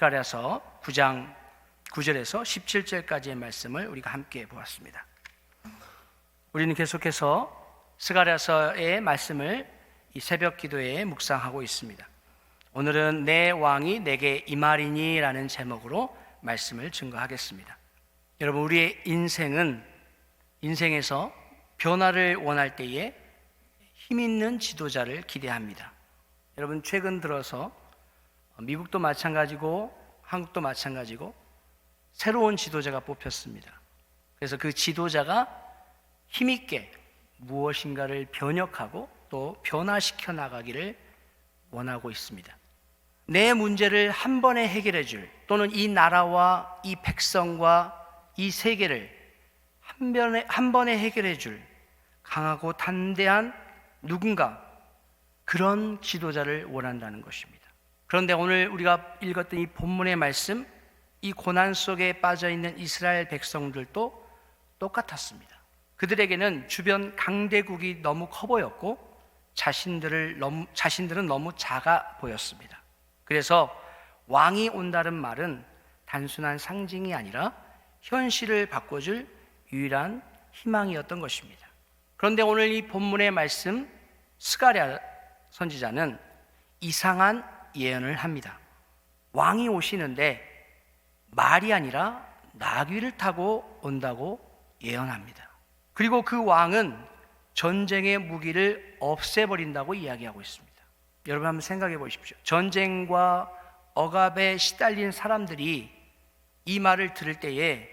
스가랴서 9장 9절에서 17절까지의 말씀을 우리가 함께 보았습니다. 우리는 계속해서 스가랴서의 말씀을 이 새벽 기도에 묵상하고 있습니다. 오늘은 내 왕이 내게 이말이니라는 제목으로 말씀을 증거하겠습니다. 여러분 우리의 인생은 인생에서 변화를 원할 때에 힘 있는 지도자를 기대합니다. 여러분 최근 들어서 미국도 마찬가지고 한국도 마찬가지고 새로운 지도자가 뽑혔습니다. 그래서 그 지도자가 힘있게 무엇인가를 변혁하고 또 변화시켜 나가기를 원하고 있습니다. 내 문제를 한 번에 해결해 줄 또는 이 나라와 이 백성과 이 세계를 한 번에, 한 번에 해결해 줄 강하고 단대한 누군가 그런 지도자를 원한다는 것입니다. 그런데 오늘 우리가 읽었던 이 본문의 말씀, 이 고난 속에 빠져 있는 이스라엘 백성들도 똑같았습니다. 그들에게는 주변 강대국이 너무 커 보였고 자신들을 너무, 자신들은 너무 작아 보였습니다. 그래서 왕이 온다는 말은 단순한 상징이 아니라 현실을 바꿔줄 유일한 희망이었던 것입니다. 그런데 오늘 이 본문의 말씀 스가랴 선지자는 이상한 예언을 합니다. 왕이 오시는데 말이 아니라 나귀를 타고 온다고 예언합니다. 그리고 그 왕은 전쟁의 무기를 없애버린다고 이야기하고 있습니다. 여러분 한번 생각해 보십시오. 전쟁과 억압에 시달린 사람들이 이 말을 들을 때에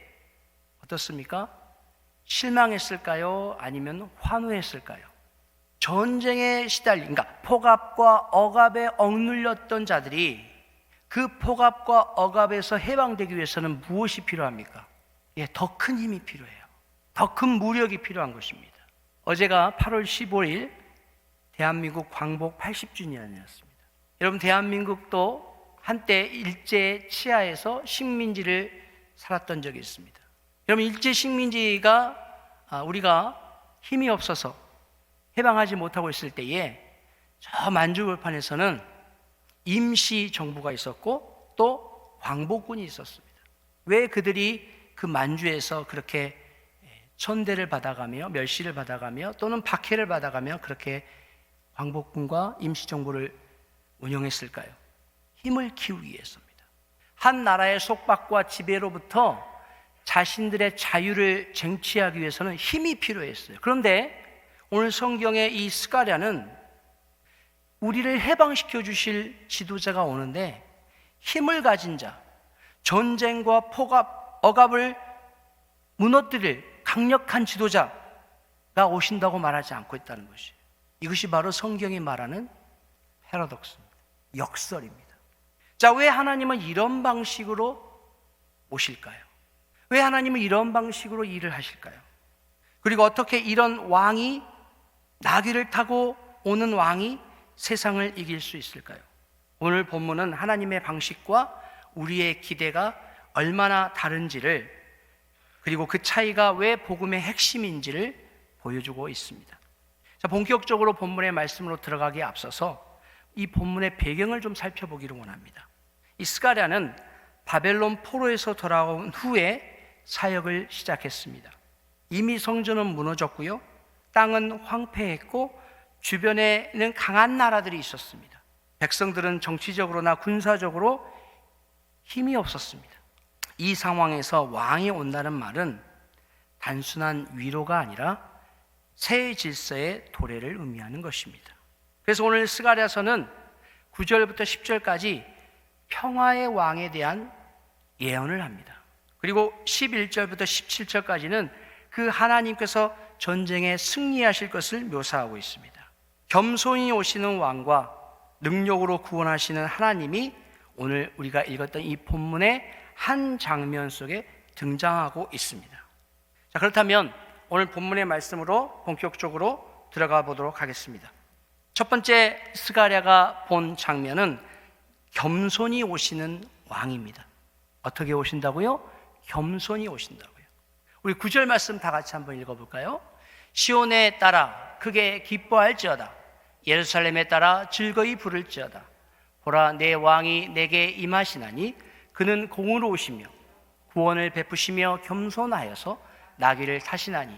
어떻습니까? 실망했을까요? 아니면 환호했을까요? 전쟁에 시달린, 그러니까 폭압과 억압에 억눌렸던 자들이 그 폭압과 억압에서 해방되기 위해서는 무엇이 필요합니까? 예, 더 큰 힘이 필요해요. 더 큰 무력이 필요한 것입니다. 어제가 8월 15일 대한민국 광복 80주년이었습니다. 여러분, 대한민국도 한때 일제 치하에서 식민지를 살았던 적이 있습니다. 여러분, 일제 식민지가 아, 우리가 힘이 없어서 해방하지 못하고 있을 때에 저 만주벌판에서는 임시 정부가 있었고 또 광복군이 있었습니다. 왜 그들이 그 만주에서 그렇게 천대를 받아가며 멸시를 받아가며 또는 박해를 받아가며 그렇게 광복군과 임시정부를 운영했을까요? 힘을 키우기 위해서입니다. 한 나라의 속박과 지배로부터 자신들의 자유를 쟁취하기 위해서는 힘이 필요했어요. 그런데 오늘 성경의 이 스가랴는 우리를 해방시켜 주실 지도자가 오는데 힘을 가진 자, 전쟁과 폭압, 억압을 무너뜨릴 강력한 지도자가 오신다고 말하지 않고 있다는 것이 이것이 바로 성경이 말하는 패러독스입니다. 역설입니다. 자, 왜 하나님은 이런 방식으로 오실까요? 왜 하나님은 이런 방식으로 일을 하실까요? 그리고 어떻게 이런 왕이 나귀를 타고 오는 왕이 세상을 이길 수 있을까요? 오늘 본문은 하나님의 방식과 우리의 기대가 얼마나 다른지를 그리고 그 차이가 왜 복음의 핵심인지를 보여주고 있습니다. 자, 본격적으로 본문의 말씀으로 들어가기에 앞서서 이 본문의 배경을 좀 살펴보기를 원합니다. 이 스가랴는 바벨론 포로에서 돌아온 후에 사역을 시작했습니다. 이미 성전은 무너졌고요. 땅은 황폐했고 주변에는 강한 나라들이 있었습니다. 백성들은 정치적으로나 군사적으로 힘이 없었습니다. 이 상황에서 왕이 온다는 말은 단순한 위로가 아니라 새 질서의 도래를 의미하는 것입니다. 그래서 오늘 스가랴서는 9절부터 10절까지 평화의 왕에 대한 예언을 합니다. 그리고 11절부터 17절까지는 그 하나님께서 전쟁에 승리하실 것을 묘사하고 있습니다. 겸손히 오시는 왕과 능력으로 구원하시는 하나님이 오늘 우리가 읽었던 이 본문의 한 장면 속에 등장하고 있습니다. 자, 그렇다면 오늘 본문의 말씀으로 본격적으로 들어가 보도록 하겠습니다. 첫 번째 스가랴가 본 장면은 겸손히 오시는 왕입니다. 어떻게 오신다고요? 겸손히 오신다고요. 우리 구절 말씀 다 같이 한번 읽어 볼까요? 시온에 따라 크게 기뻐할지어다. 예루살렘에 따라 즐거이 부를지어다. 보라 내 왕이 내게 임하시나니 그는 공의로우시며 구원을 베푸시며 겸손하여서 나귀를 타시나니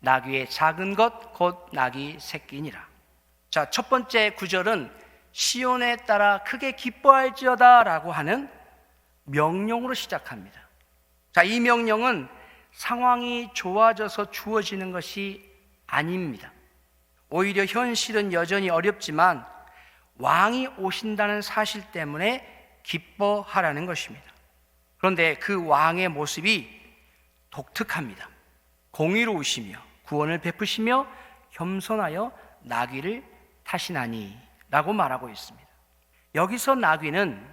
나귀의 작은 것 곧 나귀 새끼니라. 자, 첫 번째 구절은 시온에 따라 크게 기뻐할지어다라고 하는 명령으로 시작합니다. 자, 이 명령은 상황이 좋아져서 주어지는 것이 아닙니다. 오히려 현실은 여전히 어렵지만 왕이 오신다는 사실 때문에 기뻐하라는 것입니다. 그런데 그 왕의 모습이 독특합니다. 공의로우시며 구원을 베푸시며 겸손하여 나귀를 타시나니 라고 말하고 있습니다. 여기서 나귀는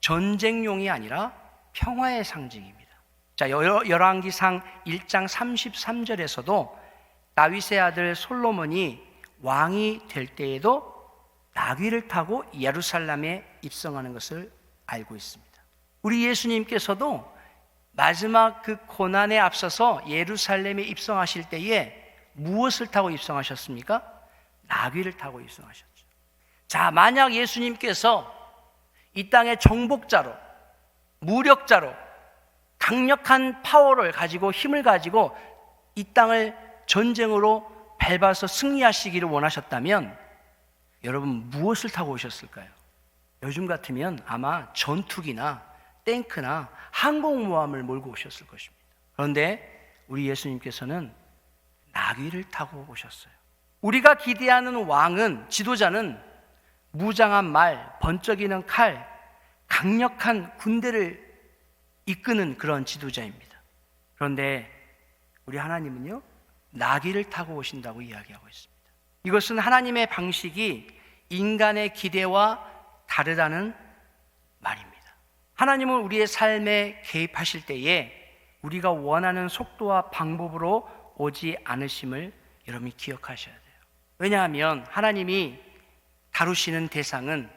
전쟁용이 아니라 평화의 상징입니다. 자, 열- 열왕기상 1장 33절에서도 다윗의 아들 솔로몬이 왕이 될 때에도 나귀를 타고 예루살렘에 입성하는 것을 알고 있습니다. 우리 예수님께서도 마지막 그 고난에 앞서서 예루살렘에 입성하실 때에 무엇을 타고 입성하셨습니까? 나귀를 타고 입성하셨죠. 자, 만약 예수님께서 이 땅의 정복자로, 무력자로, 강력한 파워를 가지고 힘을 가지고 이 땅을 전쟁으로 밟아서 승리하시기를 원하셨다면 여러분 무엇을 타고 오셨을까요? 요즘 같으면 아마 전투기나 탱크나 항공모함을 몰고 오셨을 것입니다. 그런데 우리 예수님께서는 나귀를 타고 오셨어요. 우리가 기대하는 왕은 지도자는 무장한 말, 번쩍이는 칼, 강력한 군대를 이끄는 그런 지도자입니다. 그런데 우리 하나님은요, 나귀를 타고 오신다고 이야기하고 있습니다. 이것은 하나님의 방식이 인간의 기대와 다르다는 말입니다. 하나님은 우리의 삶에 개입하실 때에 우리가 원하는 속도와 방법으로 오지 않으심을 여러분이 기억하셔야 돼요. 왜냐하면 하나님이 다루시는 대상은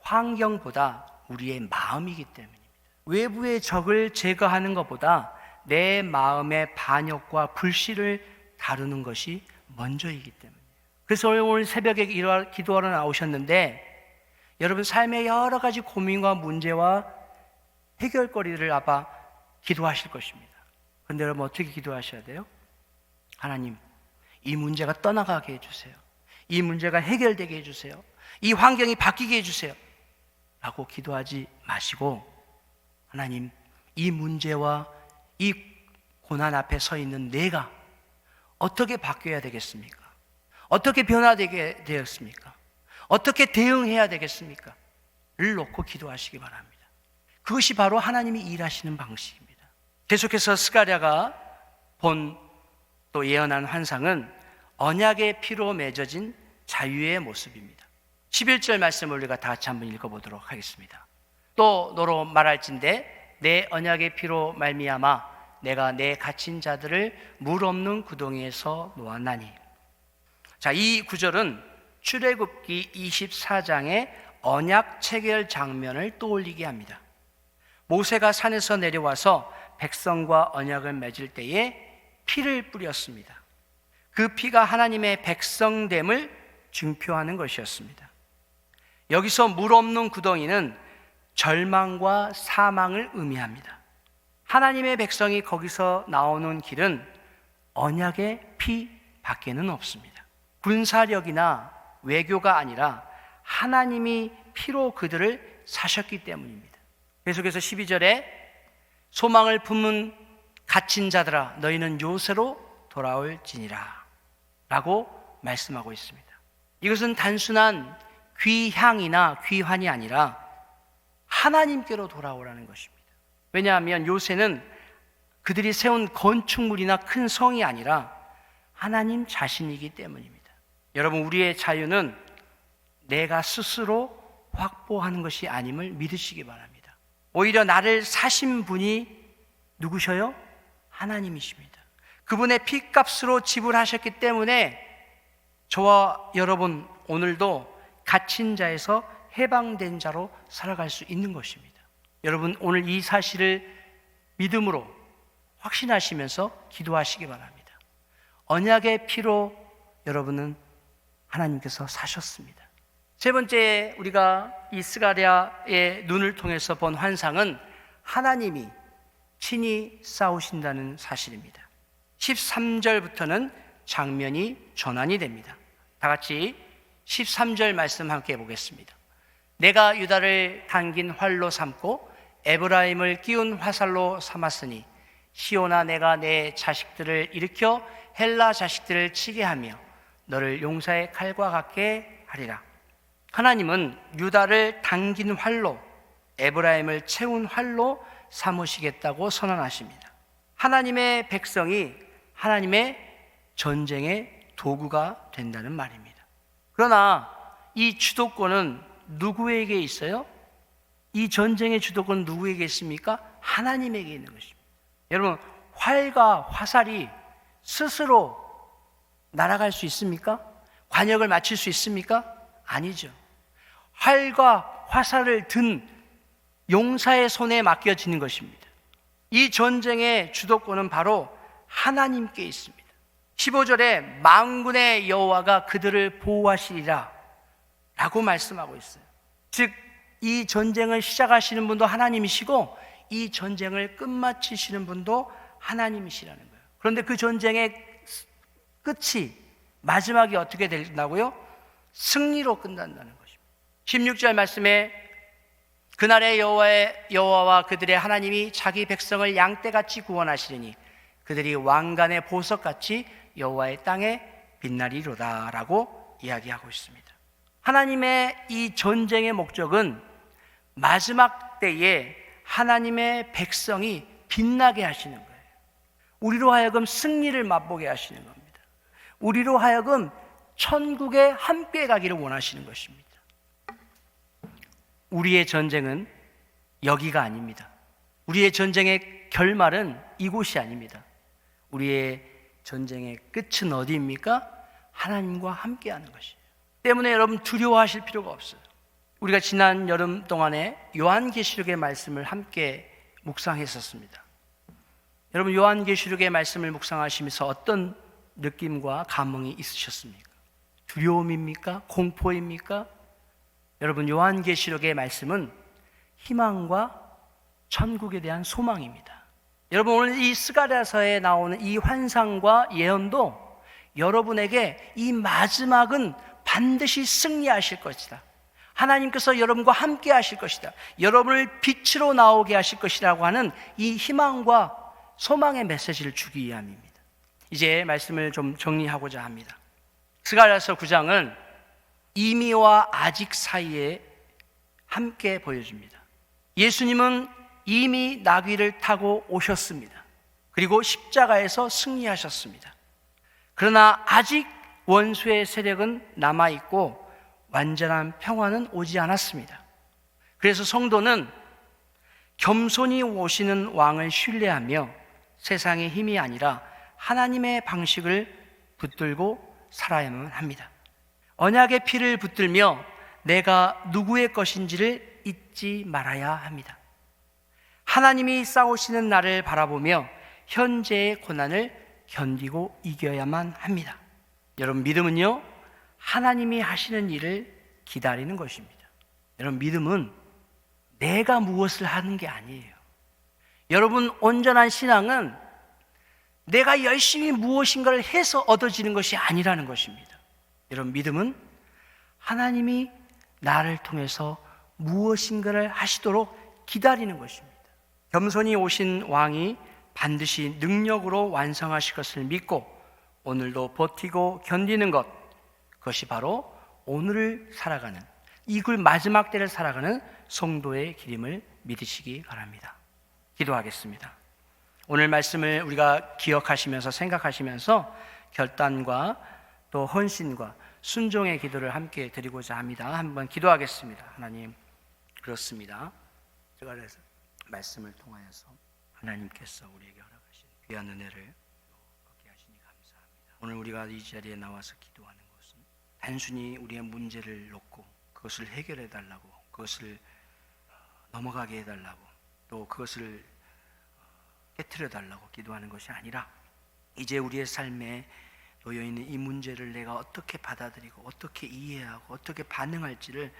환경보다 우리의 마음이기 때문입니다. 외부의 적을 제거하는 것보다 내 마음의 반역과 불씨를 다루는 것이 먼저이기 때문이에요. 그래서 오늘 새벽에 기도하러 나오셨는데 여러분 삶의 여러 가지 고민과 문제와 해결거리를 아마 기도하실 것입니다. 그런데 여러분 어떻게 기도하셔야 돼요? 하나님, 이 문제가 떠나가게 해주세요. 이 문제가 해결되게 해주세요. 이 환경이 바뀌게 해주세요. 라고 기도하지 마시고, 하나님, 이 문제와 이 고난 앞에 서 있는 내가 어떻게 바뀌어야 되겠습니까? 어떻게 변화되게 되었습니까? 어떻게 대응해야 되겠습니까? 를 놓고 기도하시기 바랍니다. 그것이 바로 하나님이 일하시는 방식입니다. 계속해서 스가랴가 본 또 예언한 환상은 언약의 피로 맺어진 자유의 모습입니다. 11절 말씀을 우리가 다 같이 한번 읽어보도록 하겠습니다. 또 너로 말할진대 내 언약의 피로 말미암아 내가 내 갇힌 자들을 물 없는 구덩이에서 놓았나니 자, 이 구절은 출애굽기 24장의 언약 체결 장면을 떠올리게 합니다. 모세가 산에서 내려와서 백성과 언약을 맺을 때에 피를 뿌렸습니다. 그 피가 하나님의 백성됨을 증표하는 것이었습니다. 여기서 물 없는 구덩이는 절망과 사망을 의미합니다. 하나님의 백성이 거기서 나오는 길은 언약의 피 밖에는 없습니다. 군사력이나 외교가 아니라 하나님이 피로 그들을 사셨기 때문입니다. 계속해서 12절에 소망을 품은 갇힌 자들아 너희는 요새로 돌아올지니라 라고 말씀하고 있습니다. 이것은 단순한 귀향이나 귀환이 아니라 하나님께로 돌아오라는 것입니다. 왜냐하면 요새는 그들이 세운 건축물이나 큰 성이 아니라 하나님 자신이기 때문입니다. 여러분, 우리의 자유는 내가 스스로 확보하는 것이 아님을 믿으시기 바랍니다. 오히려 나를 사신 분이 누구셔요? 하나님이십니다. 그분의 피값으로 지불하셨기 때문에 저와 여러분 오늘도 갇힌 자에서 해방된 자로 살아갈 수 있는 것입니다. 여러분 오늘 이 사실을 믿음으로 확신하시면서 기도하시기 바랍니다. 언약의 피로 여러분은 하나님께서 사셨습니다. 세 번째 우리가 이 스가랴의 눈을 통해서 본 환상은 하나님이 친히 싸우신다는 사실입니다. 13절부터는 장면이 전환이 됩니다. 다 같이 13절 말씀 함께 보겠습니다. 내가 유다를 당긴 활로 삼고 에브라임을 끼운 화살로 삼았으니 시오나 내가 내 자식들을 일으켜 헬라 자식들을 치게 하며 너를 용사의 칼과 같게 하리라. 하나님은 유다를 당긴 활로 에브라임을 채운 활로 삼으시겠다고 선언하십니다. 하나님의 백성이 하나님의 전쟁의 도구가 된다는 말입니다. 그러나 이 주도권은 누구에게 있어요? 이 전쟁의 주도권은 누구에게 있습니까? 하나님에게 있는 것입니다. 여러분, 활과 화살이 스스로 날아갈 수 있습니까? 관역을 맞출 수 있습니까? 아니죠. 활과 화살을 든 용사의 손에 맡겨지는 것입니다. 이 전쟁의 주도권은 바로 하나님께 있습니다. 15절에 망군의 여호와가 그들을 보호하시리라 라고 말씀하고 있어요. 즉, 이 전쟁을 시작하시는 분도 하나님이시고 이 전쟁을 끝마치시는 분도 하나님이시라는 거예요. 그런데 그 전쟁의 끝이 마지막이 어떻게 된다고요? 승리로 끝난다는 것입니다. 16절 말씀에 그날의 여호와의 여호와와 그들의 하나님이 자기 백성을 양떼같이 구원하시리니 그들이 왕관의 보석같이 여호와의 땅에 빛나리로다라고 이야기하고 있습니다. 하나님의 이 전쟁의 목적은 마지막 때에 하나님의 백성이 빛나게 하시는 거예요. 우리로 하여금 승리를 맛보게 하시는 겁니다. 우리로 하여금 천국에 함께 가기를 원하시는 것입니다. 우리의 전쟁은 여기가 아닙니다. 우리의 전쟁의 결말은 이곳이 아닙니다. 우리의 전쟁의 끝은 어디입니까? 하나님과 함께 하는 것이에요. 때문에 여러분 두려워하실 필요가 없어요. 우리가 지난 여름 동안에 요한계시록의 말씀을 함께 묵상했었습니다. 여러분 요한계시록의 말씀을 묵상하시면서 어떤 느낌과 감흥이 있으셨습니까? 두려움입니까? 공포입니까? 여러분 요한계시록의 말씀은 희망과 천국에 대한 소망입니다. 여러분 오늘 이 스가랴서에 나오는 이 환상과 예언도 여러분에게 이 마지막은 반드시 승리하실 것이다. 하나님께서 여러분과 함께 하실 것이다. 여러분을 빛으로 나오게 하실 것이라고 하는 이 희망과 소망의 메시지를 주기 위함입니다. 이제 말씀을 좀 정리하고자 합니다. 스가랴서 9장은 이미와 아직 사이에 함께 보여줍니다. 예수님은 이미 나귀를 타고 오셨습니다. 그리고 십자가에서 승리하셨습니다. 그러나 아직 원수의 세력은 남아있고 완전한 평화는 오지 않았습니다. 그래서 성도는 겸손히 오시는 왕을 신뢰하며 세상의 힘이 아니라 하나님의 방식을 붙들고 살아야만 합니다. 언약의 피를 붙들며 내가 누구의 것인지를 잊지 말아야 합니다. 하나님이 싸우시는 나를 바라보며 현재의 고난을 견디고 이겨야만 합니다. 여러분, 믿음은요, 하나님이 하시는 일을 기다리는 것입니다. 여러분, 믿음은 내가 무엇을 하는 게 아니에요. 여러분, 온전한 신앙은 내가 열심히 무엇인가를 해서 얻어지는 것이 아니라는 것입니다. 여러분, 믿음은 하나님이 나를 통해서 무엇인가를 하시도록 기다리는 것입니다. 겸손히 오신 왕이 반드시 능력으로 완성하실 것을 믿고 오늘도 버티고 견디는 것, 그것이 바로 오늘을 살아가는, 이글 마지막 때를 살아가는 성도의 기림을 믿으시기 바랍니다. 기도하겠습니다. 오늘 말씀을 우리가 기억하시면서 생각하시면서 결단과 또 헌신과 순종의 기도를 함께 드리고자 합니다. 한번 기도하겠습니다. 하나님, 그렇습니다. 제가 그래서 말씀을 통하여서 하나님께서 우리에게 허락하신 귀한 은혜를 얻게 하시니 감사합니다. 오늘 우리가 이 자리에 나와서 기도하는 단순히 우리의 문제를 놓고 그것을 해결해 달라고 그것을 어, 넘어가게 해 달라고 또 그것을 어, 깨뜨려 달라고 기도하는 것이 아니라 이제 우리의 삶에 놓여 있는 이 문제를 내가 어떻게 받아들이고 어떻게 이해하고 어떻게 반응할지를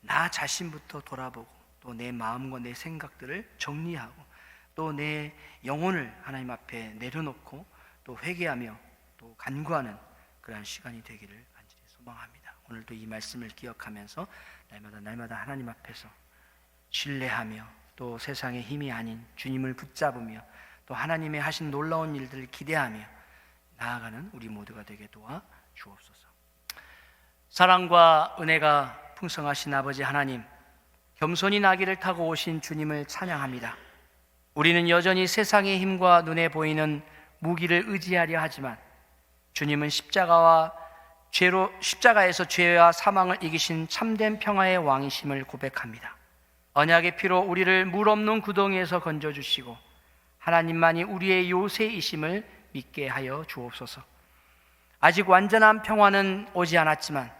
나 자신부터 돌아보고 또또내 마음과 내 생각들을 정리하고 또 내 영혼을 하나님 앞에 내려놓고 또 회개하며 또 간구하는 그러한 시간이 되기를 소망합니다. 오늘도 이 말씀을 기억하면서 날마다 날마다 하나님 앞에서 신뢰하며 또 세상의 힘이 아닌 주님을 붙잡으며 또 하나님의 하신 놀라운 일들을 기대하며 나아가는 우리 모두가 되게 도와 주옵소서. 사랑과 은혜가 풍성하신 아버지 하나님, 겸손히 나귀를 타고 오신 주님을 찬양합니다. 우리는 여전히 세상의 힘과 눈에 보이는 무기를 의지하려 하지만 주님은 십자가와 죄로 십자가에서 죄와 사망을 이기신 참된 평화의 왕이심을 고백합니다. 언약의 피로 우리를 물 없는 구덩이에서 건져 주시고 하나님만이 우리의 요새이심을 믿게 하여 주옵소서. 아직 완전한 평화는 오지 않았지만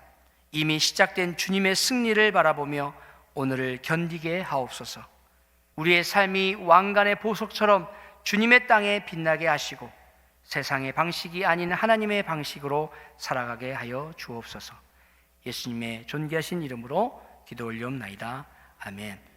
이미 시작된 주님의 승리를 바라보며 오늘을 견디게 하옵소서. 우리의 삶이 왕관의 보석처럼 주님의 땅에 빛나게 하시고 세상의 방식이 아닌 하나님의 방식으로 살아가게 하여 주옵소서. 예수님의 존귀하신 이름으로 기도 올리옵나이다. 아멘.